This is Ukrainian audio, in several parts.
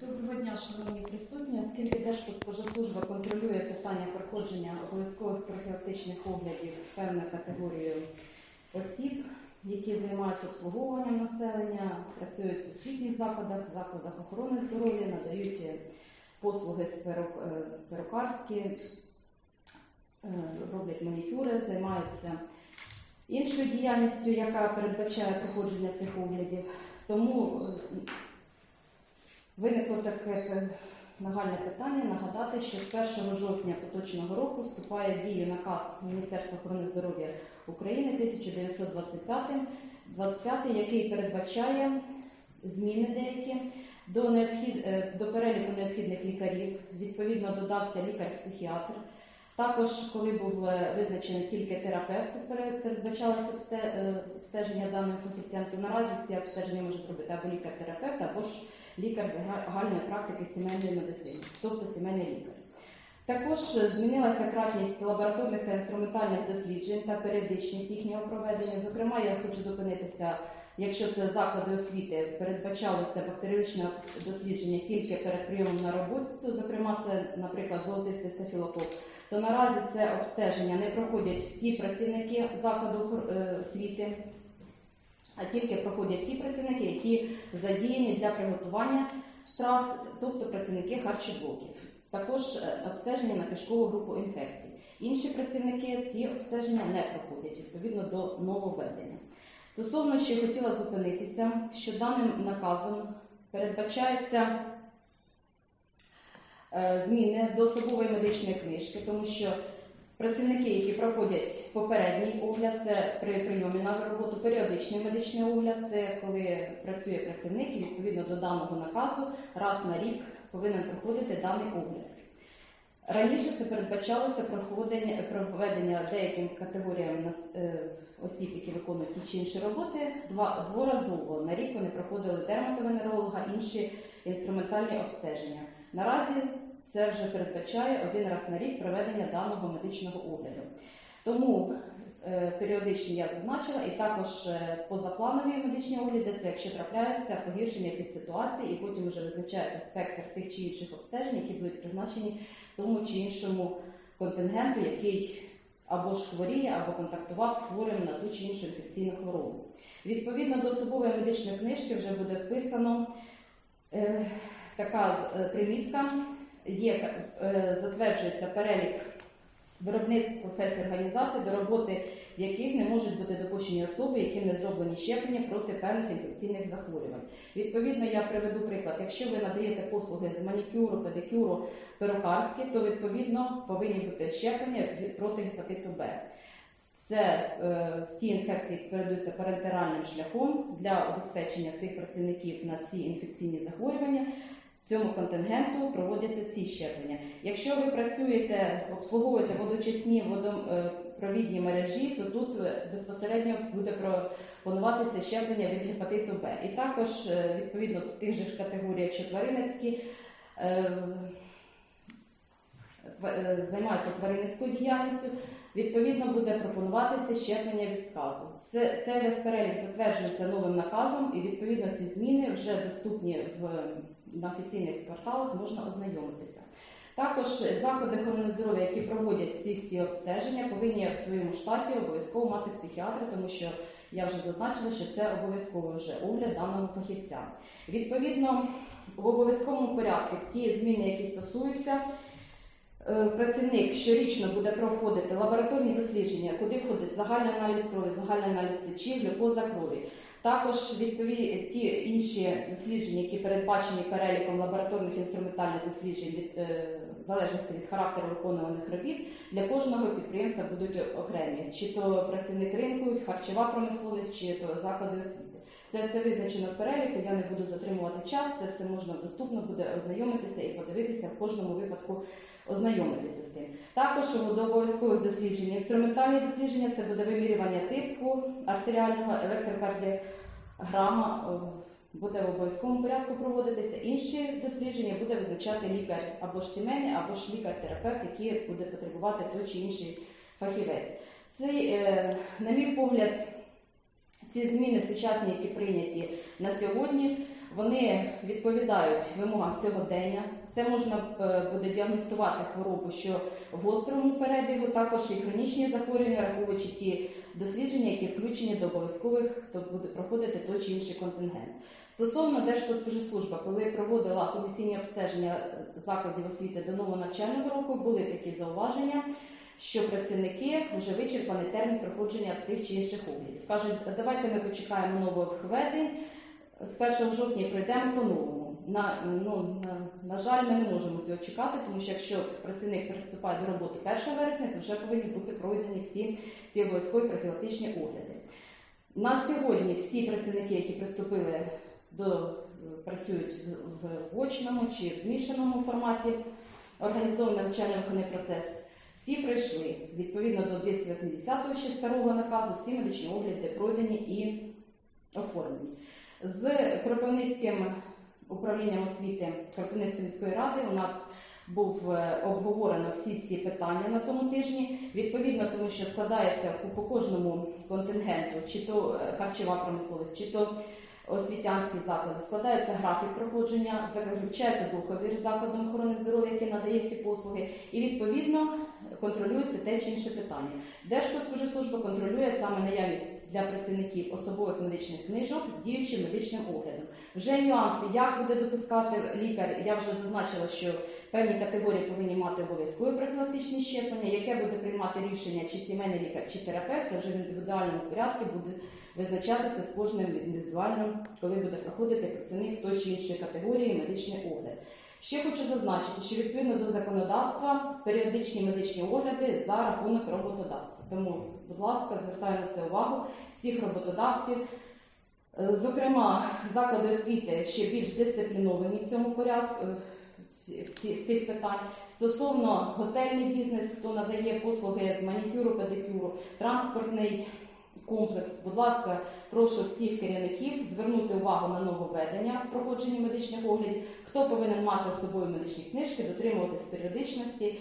Доброго дня, шановні присутні. Оскільки Держпродспоживслужба контролює питання проходження обов'язкових профілактичних оглядів певною категорією осіб, які займаються обслуговуванням населення, працюють в освітніх закладах, закладах охорони здоров'я, надають послуги з е, перукарські, е, роблять манікюри, займаються іншою діяльністю, яка передбачає проходження цих оглядів. Тому е, Виникло таке нагальне питання нагадати, що з 1 жовтня поточного року вступає в дію наказ Міністерства охорони здоров'я України 1925, 25, який передбачає зміни деякі до, необхід, е, до переліку необхідних лікарів. Відповідно, додався лікар-психіатр. Також, коли був е, визначений тільки терапевт, пере- передбачалося е, обстеження даного фахівцям, то наразі ці обстеження може зробити або лікар-терапевт, або ж лікар загальної практики сімейної медицини, тобто сімейний лікар. Також е, змінилася кратність лабораторних та інструментальних досліджень та періодичність їхнього проведення. Зокрема, я хочу зупинитися, якщо це заклади освіти, передбачалося бактеріологічне дослідження тільки перед прийомом на роботу. Зокрема, це, наприклад, золотистий стафілокок. То наразі це обстеження не проходять всі працівники закладу е, освіти, а тільки проходять ті працівники, які задіяні для приготування страв, тобто працівники харчоблоків. Також е, обстеження на кишкову групу інфекцій. Інші працівники ці обстеження не проходять відповідно до нововведення. Стосовно ще хотіла зупинитися, що даним наказом передбачається е, зміни до особової медичної книжки, тому що Працівники, які проходять попередній огляд, це при прийомі на роботу, періодичний медичний огляд, це коли працює працівник і відповідно до даного наказу раз на рік повинен проходити даний огляд. Раніше це передбачалося проходення, проведення деяким категоріям е, осіб, які виконують ті чи інші роботи, два, дворазово. На рік вони проходили дерматовенеролога, інші інструментальні обстеження. Наразі це вже передбачає один раз на рік проведення даного медичного огляду. Тому е, періодичні я зазначила, і також е, позапланові медичні огляди це якщо трапляється погіршення під ситуації, і потім вже визначається спектр тих чи інших обстежень, які будуть призначені тому чи іншому контингенту, який або ж хворіє, або контактував з хворим на ту чи іншу інфекційну хворобу. Відповідно до особової медичної книжки вже буде вписано е, така е, примітка є, е, затверджується перелік виробництв професій організацій, до роботи яких не можуть бути допущені особи, яким не зроблені щеплення проти певних інфекційних захворювань. Відповідно, я приведу приклад. Якщо ви надаєте послуги з манікюру, педикюру, перукарські, то відповідно повинні бути щеплення проти гепатиту Б. Це е, ті інфекції, які передаються парентеральним шляхом для обезпечення цих працівників на ці інфекційні захворювання. Цьому контингенту проводяться ці щеплення. Якщо ви працюєте, обслуговуєте водочисні водопровідні мережі, то тут е, безпосередньо буде пропонуватися щеплення від гепатиту Б. І також е, відповідно до тих же категорій, якщо тваринницькі е, тва- е, займаються тваринницькою діяльністю, відповідно буде пропонуватися щеплення від сказу. Це, цей весь перелік затверджується новим наказом, і відповідно ці зміни вже доступні в на офіційних порталах можна ознайомитися. Також заклади охорони здоров'я, які проводять ці всі обстеження, повинні в своєму штаті обов'язково мати психіатра, тому що я вже зазначила, що це обов'язково вже огляд даного фахівця. Відповідно, в обов'язковому порядку ті зміни, які стосуються. Е, Працівник щорічно буде проходити лабораторні дослідження, куди входить загальний аналіз крові, загальний аналіз сечі, глюкоза крові. Також відповідні ті інші дослідження, які передбачені переліком лабораторних інструментальних досліджень від е, в залежності від характеру виконуваних робіт, для кожного підприємства будуть окремі, чи то працівник ринку, харчова промисловість, чи то заклади освіти. Це все визначено в переліку. Я не буду затримувати час. Це все можна доступно буде ознайомитися і подивитися в кожному випадку. Ознайомитися з тим. Також до обов'язкових досліджень. Інструментальні дослідження це буде вимірювання тиску артеріального, електрокардіограма е, буде в обов'язковому порядку проводитися. Інші дослідження буде визначати лікар або ж сімейний, або ж лікар-терапевт, який буде потребувати той чи інший фахівець. Цей, е, на мій погляд, ці зміни сучасні, які прийняті на сьогодні, Вони відповідають вимогам сьогодення. Це можна е, буде діагностувати хворобу, що в гострому перебігу, також і хронічні захворювання, враховуючи ті дослідження, які включені до обов'язкових, хто буде проходити той чи інший контингент. Стосовно Держпродспоживслужба, коли проводила комісійні обстеження закладів освіти до нового навчального року, були такі зауваження, що працівники вже вичерпаний термін проходження тих чи інших оглядів. Кажуть, давайте ми почекаємо нових введень. З 1 жовтня пройдемо по-новому. На, ну, на, на жаль, ми не можемо цього чекати, тому що якщо працівник приступає до роботи 1 вересня, то вже повинні бути пройдені всі ці обов'язкові профілактичні огляди. На сьогодні всі працівники, які приступили до е, працюють в очному чи в змішаному форматі, організований навчально-виховний процес, всі пройшли відповідно до 280-го ще старого наказу, всі медичні огляди пройдені і оформлені. З Кропивницьким управлінням освіти Кропивницької міської ради у нас був е, обговорено всі ці питання на тому тижні. Відповідно, тому що складається по- кожному контингенту, чи то е, харчова промисловість, чи то освітянські заклади, складається графік проходження, заключається договір закладом охорони здоров'я, який надає ці послуги, і відповідно контролюється те чи інше питання. Держпродспоживслужба контролює саме наявність для працівників особових медичних книжок з діючим медичним оглядом. Вже нюанси, як буде допускати лікар, я вже зазначила, що певні категорії повинні мати обов'язкові профілактичні щеплення, яке буде приймати рішення, чи сімейний лікар, чи терапевт, це вже в індивідуальному порядку буде визначатися з кожним індивідуально, коли буде проходити працівник той чи іншої категорії медичний огляд. Ще хочу зазначити, що відповідно до законодавства періодичні медичні огляди за рахунок роботодавця. Тому, будь ласка, звертаю на це увагу всіх роботодавців. Е, Зокрема, заклади освіти ще більш дисципліновані в цьому порядку. е, з цих питань стосовно готельний бізнес, хто надає послуги з манікюру, педикюру, транспортний комплекс. Будь ласка, прошу всіх керівників звернути увагу на нововведення в проходженні медичних оглядів. Хто повинен мати з собою медичні книжки, дотримуватись періодичності е,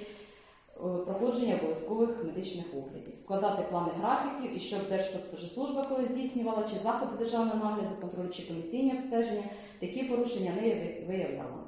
проходження обов'язкових медичних оглядів, складати плани графіків і щоб Держпродспоживслужба, коли здійснювала чи заходи державного нагляду, контролю чи комісійні обстеження, такі порушення не ви- виявляла.